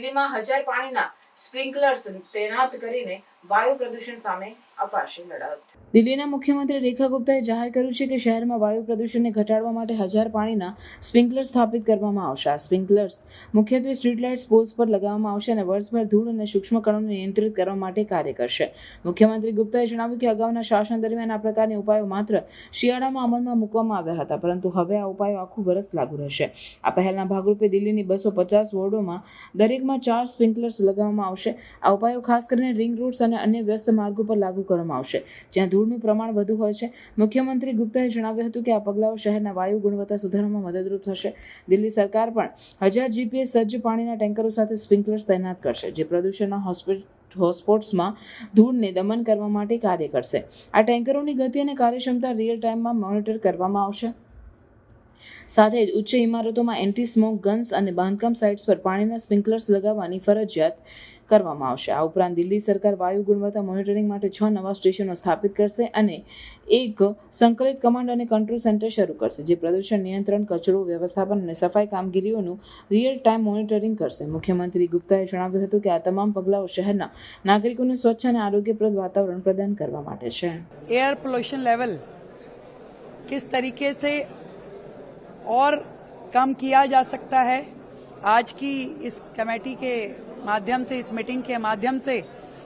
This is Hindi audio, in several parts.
દિલ્હીમાં હજાર પાણીના સ્પ્રિંકલર્સ તૈનાત કરીને વાયુ પ્રદૂષણ સામે અપાશે લડત દિલ્હીના મુખ્યમંત્રી રેખા ગુપ્તાએ જાહેર કર્યું છે કે શહેરમાં વાયુ પ્રદૂષણને ઘટાડવા માટે હજાર પાણીના સ્પ્રિંકલર સ્થાપિત કરવામાં આવશે. આ સ્પ્રિંકલર્સ મુખ્યત્વે સ્ટ્રીટ લાઇટ્સ પોલ્સ પર લગાવવામાં આવશે અને વર્ષભર ધૂળ અને સૂક્ષ્મ કણોને નિયંત્રિત કરવા માટે કાર્ય કરશે. મુખ્યમંત્રી ગુપ્તાએ જણાવ્યું કે અગાઉના શાસન દરમિયાન આ પ્રકારની ઉપાયો માત્ર શિયાળામાં અમલમાં મૂકવામાં આવ્યા હતા, પરંતુ હવે આ ઉપાયો આખું વર્ષ લાગુ રહેશે. આ પહેલના ભાગરૂપે દિલ્હીની બસો પચાસ વોર્ડોમાં દરેકમાં ચાર સ્પ્રિંકલર્સ લગાવવામાં આવશે. આ ઉપાયો ખાસ કરીને રિંગ રોડ્સ અને અન્ય વ્યસ્ત માર્ગો પર લાગુ કરવામાં આવશે. જ્યાં ધૂળનું પ્રમાણ વધુ હોય છે, મુખ્યમંત્રી ગુપ્તાએ જણાવ્યું હતું કે આ પગલાઓ શહેરના વાયુ ગુણવત્તા સુધારવામાં મદદરૂપ થશે. દિલ્હી સરકાર પણ હજાર જીપીએસ સજ્જ પાણીના ટેન્કરો સાથે સ્પ્રિંકલર્સ તૈનાત કરશે, જે પ્રદૂષણના હોસ્પિટલ હોટસ્પોટ્સમાં ધૂળને દમન કરવા માટે કાર્ય કરશે. આ ટેન્કરોની ગતિ અને કાર્યક્ષમતા રિયલ ટાઈમમાં મોનિટર કરવામાં આવશે. સાથે જ ઉચ્ચ ઇમારતોમાં એન્ટી સ્મોક ગન્સ અને બાંધકામ સાઇટ્સ પર પાણીના સ્પ્રિંકલર્સ લગાવવાની ફરજિયાત કરવામાં આવશે. આ ઉપરાંત દિલ્હી સરકાર વાયુ ગુણવત્તા મોનિટરિંગ માટે છ નવા સ્ટેશનો સ્થાપિત કરશે અને એક સંકલિત કમાન્ડ અને કંટ્રોલ સેન્ટર શરૂ કરશે, જે પ્રદૂષણ નિયંત્રણ, કચરો વ્યવસ્થાપન અને સફાઈ કામગીરીઓનું રિયલ ટાઈમ મોનિટરિંગ કરશે. મુખ્યમંત્રી ગુપ્તાએ જણાવ્યું હતું કે આ તમામ પગલાઓ શહેરના નાગરિકોને સ્વચ્છ અને આરોગ્યપ્રદ વાતાવરણ પ્રદાન કરવા માટે છે. એર પોલ્યુશન લેવલ કિસ તરીકે और कम किया जा सकता है। आज की इस कमेटी के माध्यम से, इस मीटिंग के माध्यम से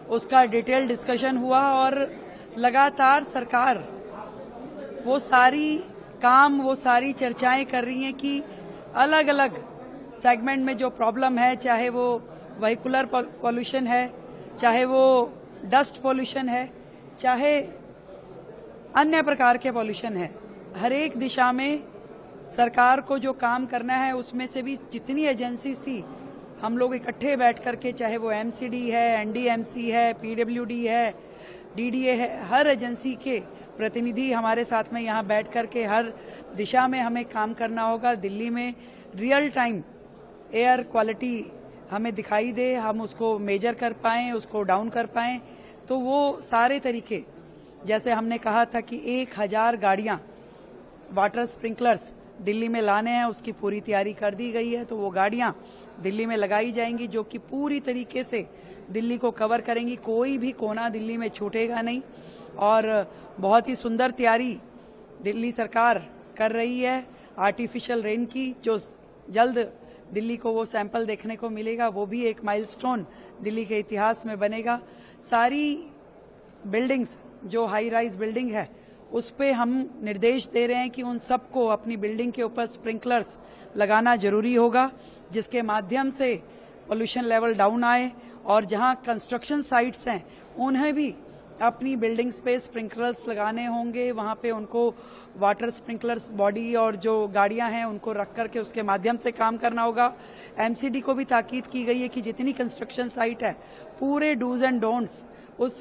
उसका डिटेल डिस्कशन हुआ और लगातार सरकार वो सारी काम, वो सारी चर्चाएँ कर रही हैं कि अलग अलग सेगमेंट में जो प्रॉब्लम है, चाहे वो व्हीकुलर पॉल्यूशन है, चाहे वो डस्ट पॉल्यूशन है, चाहे अन्य प्रकार के पॉल्यूशन है, हर एक दिशा में सरकार को जो काम करना है, उसमें से भी जितनी एजेंसीज थी, हम लोग इकट्ठे बैठ करके, चाहे वो एमसीडी है एनडीएमसी है पीडब्ल्यूडी है डीडीए है, हर एजेंसी के प्रतिनिधि हमारे साथ में यहाँ बैठ करके हर दिशा में हमें काम करना होगा। दिल्ली में रियल टाइम एयर क्वालिटी हमें दिखाई दे, हम उसको मेजर कर पाएँ, उसको डाउन कर पाएँ। तो वो सारे तरीके, जैसे हमने कहा था कि एक हज़ार गाड़ियाँ वाटर स्प्रिंकलर्स दिल्ली में लाने हैं, उसकी पूरी तैयारी कर दी गई है तो वो गाड़ियाँ दिल्ली में लगाई जाएँगी, जो कि पूरी तरीके से दिल्ली को कवर करेंगी। कोई भी कोना दिल्ली में छूटेगा नहीं। और बहुत ही सुंदर तैयारी दिल्ली सरकार कर रही है आर्टिफिशियल रेन की, जो जल्द दिल्ली को वो सैंपल देखने को मिलेगा, वो भी एक माइलस्टोन दिल्ली के इतिहास में बनेगा। सारी बिल्डिंग्स जो हाई राइज बिल्डिंग है उस पर हम निर्देश दे रहे हैं कि उन सबको अपनी बिल्डिंग के ऊपर स्प्रिंकलर्स लगाना ज़रूरी होगा, जिसके माध्यम से पोल्यूशन लेवल डाउन आए और जहाँ कंस्ट्रक्शन साइट्स हैं, उन्हें भी अपनी बिल्डिंग्स पे स्प्रिंकलर्स लगाने होंगे। वहाँ पे उनको वाटर स्प्रिंकलर्स बॉडी और जो गाड़ियाँ हैं, उनको रख करके उसके माध्यम से काम करना होगा। एमसीडी को भी ताकीद की गई है कि जितनी कंस्ट्रक्शन साइट है, पूरे डूज एंड डोंट्स उस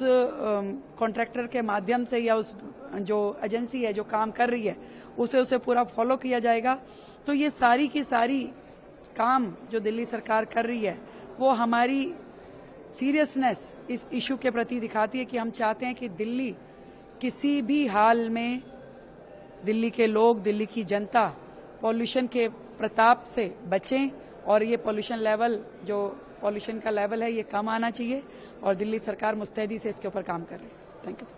कॉन्ट्रैक्टर के माध्यम से या उस, जो एजेंसी है, जो काम कर रही है, उसे उसे पूरा फॉलो किया जाएगा। तो ये सारी की सारी काम जो दिल्ली सरकार कर रही है, वो हमारी सीरियसनेस इस इशू के प्रति दिखाती है कि हम चाहते हैं कि दिल्ली किसी भी हाल में दिल्ली के लोग, दिल्ली की जनता पॉल्यूशन के प्रताप से बचें और ये पॉल्यूशन लेवल जो पॉल्यूशन का लेवल है, ये कम आना चाहिए और दिल्ली सरकार मुस्तैदी से इसके ऊपर काम कर रही है। Thank you